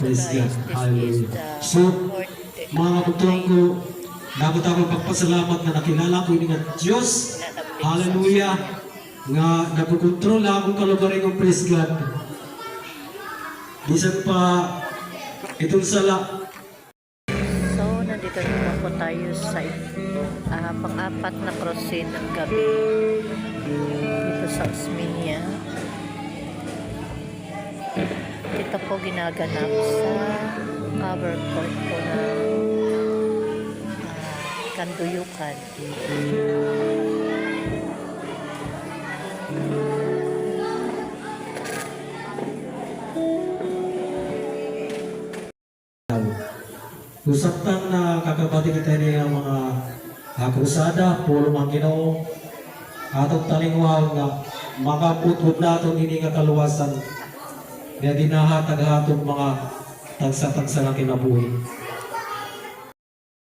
Praise God. Hallelujah. So, mga kapatid ko, dapat ako pagpasalamat na nakilala ko nga Diyos. Hallelujah. Nga nagkukontrol na akong kalugaring ng praise God. Bisan pa itong sala, So, nandito naman po tayo sa ah, pang-apat na crusade ng gabi dito sa Osmeña. Po ginaganap sa cover court po ng ah, Kanduyukan. Usaptan na kakabati kita niya ang mga akusada, puro mga ginoo, atong talingwal nga makaputod naton ini nga kaluwasan nga ginahatag atong mga tagsa-tagsa nga kinabuhi.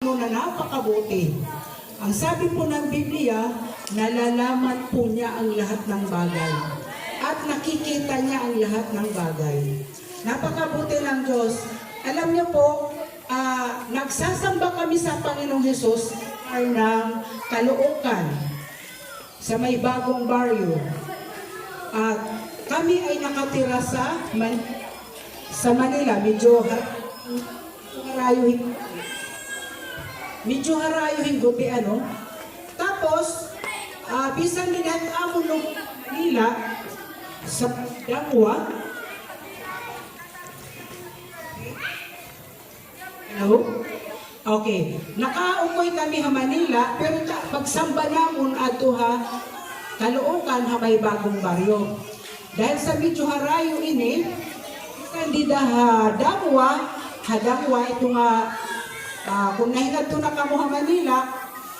ano na napakabuti. Ang sabi po ng Biblia, nalalaman po niya ang lahat ng bagay. At nakikita niya ang lahat ng bagay. Napakabuti ng Diyos. Alam niyo po, ah, nagsasamba kami sa Panginoong Hesus ay ng Caloocan sa may bagong baryo. At kami ay nakatira sa Man- sa Manila, medyo har- harayo medyo harayo hinggopi ano. Tapos, ah bisan ginag-amo nung nila sa dangwa. Hello? Okay. Nakaukoy kami ha Manila, pero pagsamba namon ato ha, Kaloocan ha may bagong baryo. Dahil sa medyo harayo ini, kandida ha dangwa, ha dangwa ito nga Ah, kung nahingat to na kamo Manila,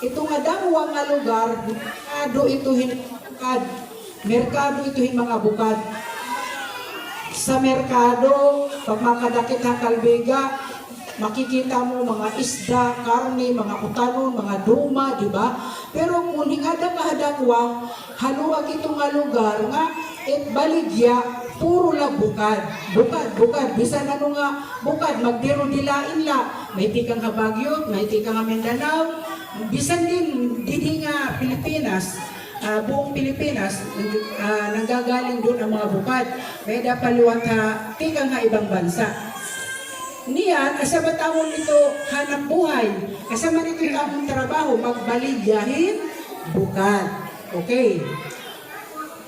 ito nga dangwa nga lugar, merkado ito hin bukad. Merkado ito hin mga bukad. Sa merkado, pag makadakit ang kalbiga, makikita mo mga isda, karne, mga utanon, mga duma, di ba? Pero kung hingada ka hadangwa, haluag ito nga lugar nga, it baligya, puro lang bukad. Bukad, bukad. Bisan ano nga, bukad, magdiro dilain la. May tikang ka Baguio, may tikang ka Mindanao. Bisan din, didi nga Pilipinas, ah, buong Pilipinas, ah, nanggagaling doon ang mga bukad. May dapaliwat ha, tikang ha ibang bansa. Niyan, asa ba tawon ito hanap buhay? Asa man ito trabaho, magbaligyahin, bukad. Okay.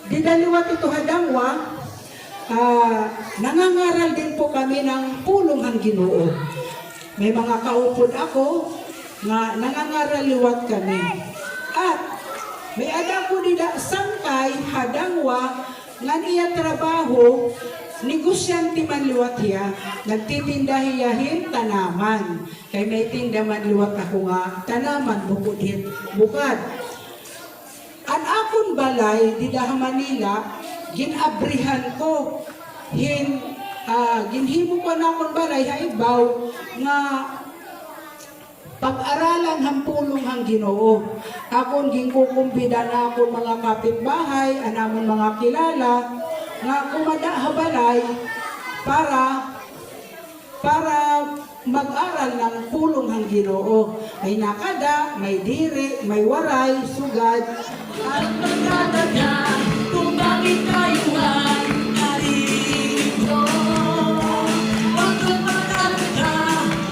Didaliwat ito hadangwa, ah, nangangaral din po kami ng pulong ang ginoo. May mga kaupod ako na nangangaral liwat kami. At may ada ko nila sangkay hadangwa nga niya trabaho negosyante man liwat hiya nagtitinda hiyahin tanaman kay may tinda man liwat ako nga tanaman bukod bukad An akon balay di daha Manila ginabrihan ko hin ah, ginhimo ko na akon balay ha ibaw nga pag-aralan ang pulong ang ginoo. Akon ginkukumbida na akon mga kapitbahay, anamon mga kilala, nga kumada habalay para para mag-aral ng pulong ang ginoo. May nakada, may diri, may waray, sugad, at magdadagan kung bakit tayo ay narito. Huwag magdadada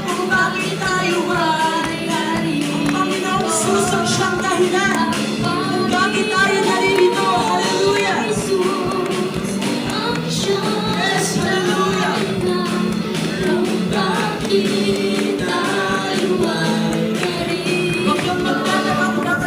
kung bakit tayo ay narito. Panginoong Jesus ang siyang dahilan kung bakit